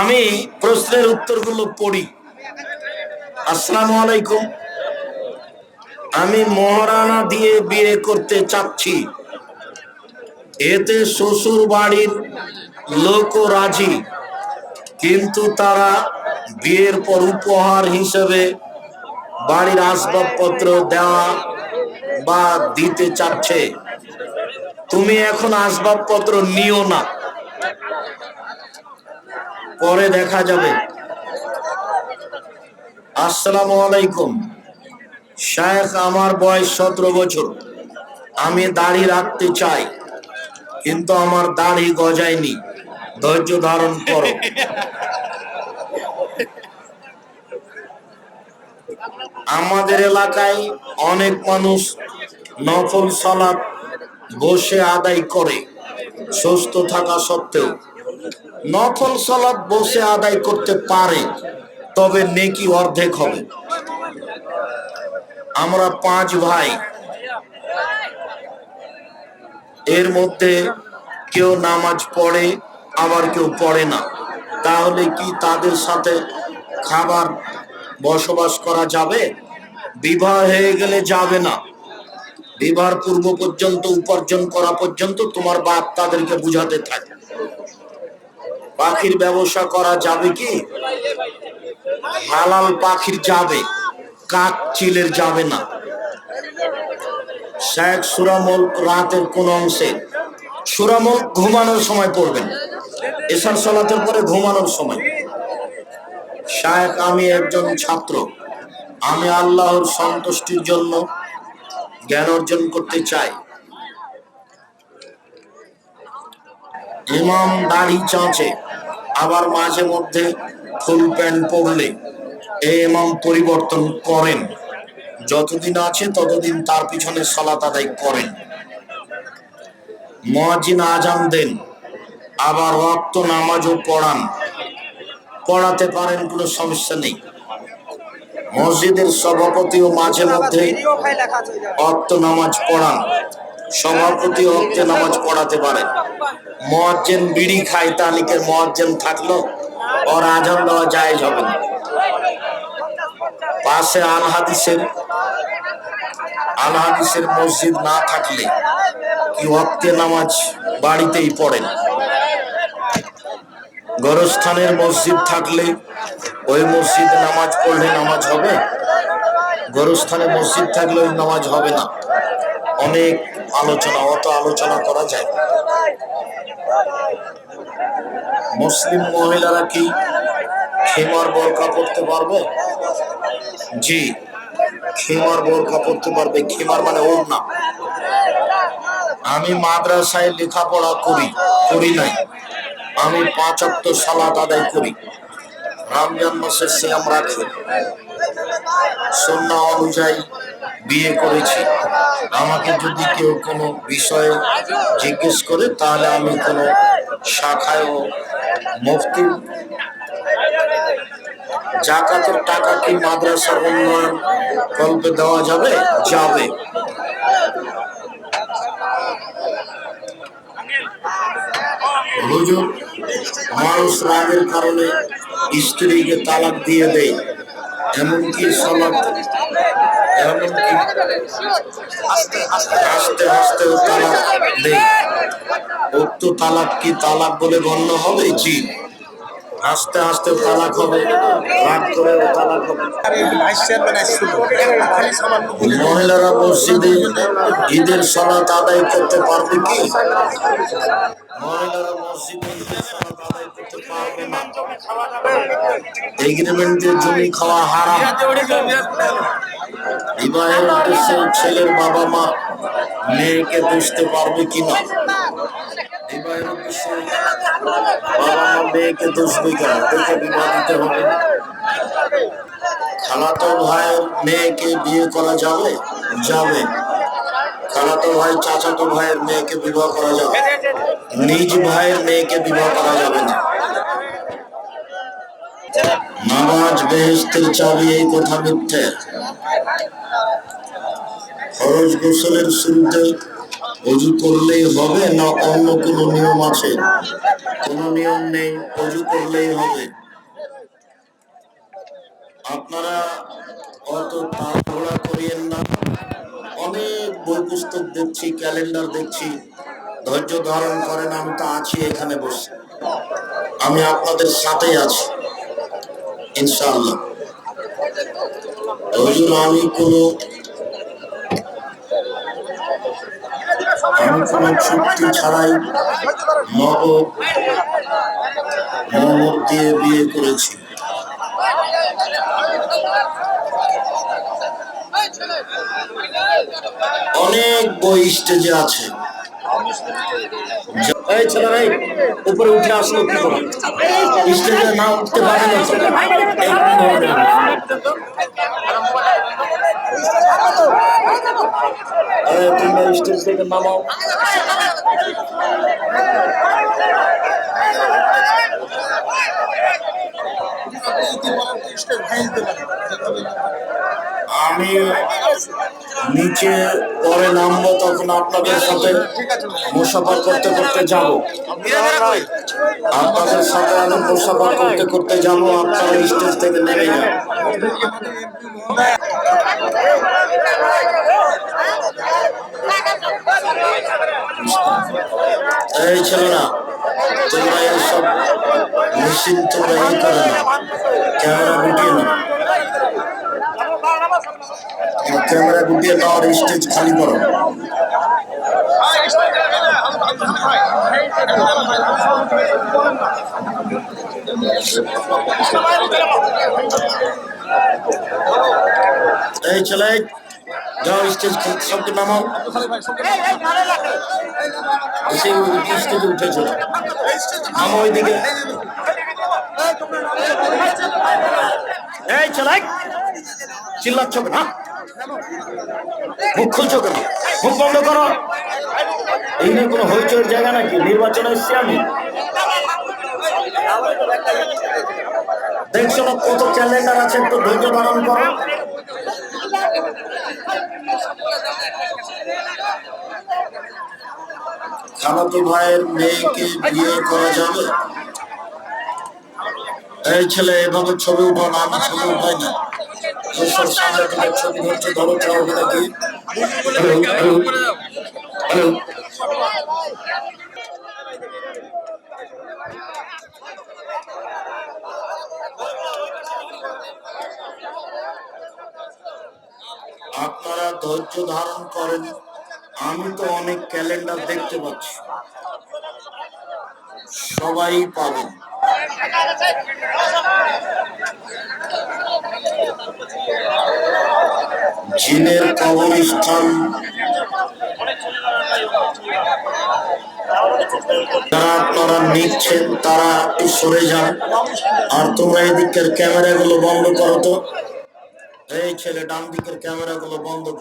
আমি প্রশ্নের উত্তরগুলো পড়ি। আসসালামু আলাইকুম। আমি মহারানা দিয়ে বিয়ে করতে চাচ্ছি। এতে শ্বশুর বাড়ির লোকও রাজি, কিন্তু তারা বিয়ের পর উপহার হিসেবে বাড়ির আসবাবপত্র দেওয়া বা দিতে চাচ্ছে। তুমি এখন আসবাবপত্র নিও না। পরে দেখা যাবে। আসসালামু আলাইকুম। শায়েখ, আমার বয়স সতেরো বছর। আমি দাড়ি রাখতে চাই, কিন্তু আমার দাড়ি গজায়নি। ধৈর্য ধারণ করো। আমাদের এলাকায় অনেক মানুষ নফল সালাত বসে আদায় করে, সুস্থ থাকা সত্ত্বেও। নফল সালাত বসে আদায় করতে পারে, তবে নেকি অর্ধেক হবে। আমরা পাঁচ ভাই। এর মধ্যে কেউ নামাজ পড়ে, আবার কেউ পড়ে না। তাহলে কি তাদের সাথে খাবার বসবাস করা যাবে? বিবাহ হয়ে গেলে যাবে না। বিবাহ পূর্ব পর্যন্ত, উপার্জন করা পর্যন্ত তোমার বাপ তাদেরকে বুঝাতে থাকে। পাখির ব্যবসা করা যাবে কি? হালাল পাখির যাবে, কাক চিলের যাবে না। শেখ সুরামল রাতের কোন অংশে, সুরামল ঘুমানোর সময় পড়বেন। এসার সলাতের পরে ঘুমানোর সময়। শায়েখ আমি একজন ছাত্র। আমি আল্লাহর সন্তুষ্টির জন্য জ্ঞান অর্জন করতে চাই। ইমাম দাড়ি চাঁচে। আবার মাঝে মধ্যে ফুল প্যান্ট পরলে এই ইমাম পরিবর্তন করেন। যতদিন আছে ততদিন তার পিছনে সলাত আদায় করেন। মহাজিন আজান দেন, আবার রক্ত নামাজও পড়ান। পড়াতে পারেন কোনো সমস্যা নেই। মসজিদের সভাপতিও মাঝে মধ্যে অক্ত নামাজ পড়ান। সভাপতি অক্তে নামাজ পড়াতে পারেন মহাজ্জেন বিড়ি খায় তালিকের মহাজ্জেন থাকল, ওর আজান দেওয়া যায় হবে না। পাশে আল হাদিসের আল হাদিসের মসজিদ না থাকলে কি ওয়াক্তে নামাজ বাড়িতেই পড়েন? গরস্থানের মসজিদ থাকলে ওই মসজিদ নামাজ পড়লে নামাজ হবে? গরস্থানে মসজিদ থাকলে ওই নামাজ হবে না। অনেক আলোচনা, অত আলোচনা করা যায় মুসলিম মহিলারা কি খেমার বোরকা পড়তে পারবে? জি, খেমার বোরকা পড়তে পারবে। খেমার মানে ওর না আমি মাদ্রাসায় লেখাপড়া করি করি নাই। আমি পাঁচ অক্ট সালাত আদায় করি। রমজান মাসে শ্যাম রাখি। সন্না অনুযায়ী বিয়ে করেছি। আমাকে যদি কেউ কোনো বিষয়ে জিজ্ঞেস করে, তাহলে আমি কোনো শাখায় ও মুফতি জাকাতের টাকা কি মাদ্রাসার উন্নয়ন কল্পে দেওয়া যাবে? যাবে। হুজুর, মানুষ রাগের কারণে স্ত্রীকে তালাক দিয়ে দেয়। এমনকি সলাপ এমনকি উক্ত তালাক কি তালাক বলে গণ্য হবে? জি। হাসতে আস্তে তালাক হবে। রাগ করে তালাক হবে। মহিলারা মসজিদে ঈদের সলাত আদায় করতে পারবে কি? মহিলারা মসজিদে ঈদের সলাত আদায় করতে পারবে না। এগ্রিমেন্টের জমি খাওয়া হারাম। বিবাহের উদ্দেশ্যে ছেলের বাবা মা মেয়েকে বুঝতে পারবে কিনা খালাতো ভাইয়ের মেয়েকে বিয়ে করা যাবে? যাবে। খালাতো ভাই চাচাতো ভাইয়ের মেয়েকে বিবাহ করা যাবে নিজ ভাইয়ের মেয়েকে বিবাহ করা যাবে না। নামাজ বেহেস্তের চাবি এই কথা মিথ্যে ফরজ গোসলের শুরুতে অজু করলেই হবে না অন্য কোনো নিয়ম আছে? কোনো নিয়ম নেই, অজু করলেই হবে। আপনারা অত তাড়াহুড়া করিয়েন না। অনেক বই পুস্তক দেখছি, ক্যালেন্ডার দেখছি। ধৈর্য ধারণ করেন, আমি তো আছি এখানে বসে। আমি আপনাদের সাথেই আছি, ইনশাআল্লাহ। আমি কোনো কোনো চুক্তি ছাড়াই নগদ মোহর দিয়ে বিয়ে করেছি। অনেক বই স্টেজে আছে। এই উপরে উঠে আসলো কি করে? স্টেজে না উঠতে পারে না ছেলে। এই ধরনের। এই, তোমরা স্টেজ থেকে নামাও। আমি নিচে পরে নামবো, তখন আপনাদের সাথে মুসাফা করতে করতে যাব। আপনাদের সাথে আমি মুসাফা করতে করতে যাব, আপনারা স্টেজ থেকে নেমে যান। এই ছেলেরা, তোমরা এইসব মেশিন তোমরা এই করে না। ক্যামেরা গুটিয়ে না ক্যামেরা গুটিয়ে নাও আর স্টেজ খালি করো। এই ছেলে যাও স্টেজ সবকে নামাও সেই স্টেজে উঠেছিল নামো ওইদিকে এই ছেলে চিল্লাচ্ছ হ্যাঁ? মুখ খুলছো কেন মুখ বন্ধ করো এই নিয়ে কোনো হইচয়ের জায়গা নাকি নির্বাচনে এসছি আমি দেখছ না কত ক্যালেন্ডার আছে একটু ধৈর্য ধারণ করো খালাতো ভাইয়ের মেয়েকে বিয়ে করা যাবে? এই ছেলে এভাবে ছবি উঠাও না, আমি ছবি উঠাই না। ছবি ধরছে, ধরো, চাও আপনারা ধৈর্য ধারণ করেন। আমি তো অনেক ক্যালেন্ডার দেখতে পাচ্ছি। সবাই পাবেন। জিনের কবরস্থান। যারা আপনারা নিচ্ছেন, তারা একটু সরে যান। আর তোমরা এদিকের ক্যামেরাগুলো বন্ধ করো তো। এই ছেলে ডান দিকের ক্যামেরাগুলো বন্ধ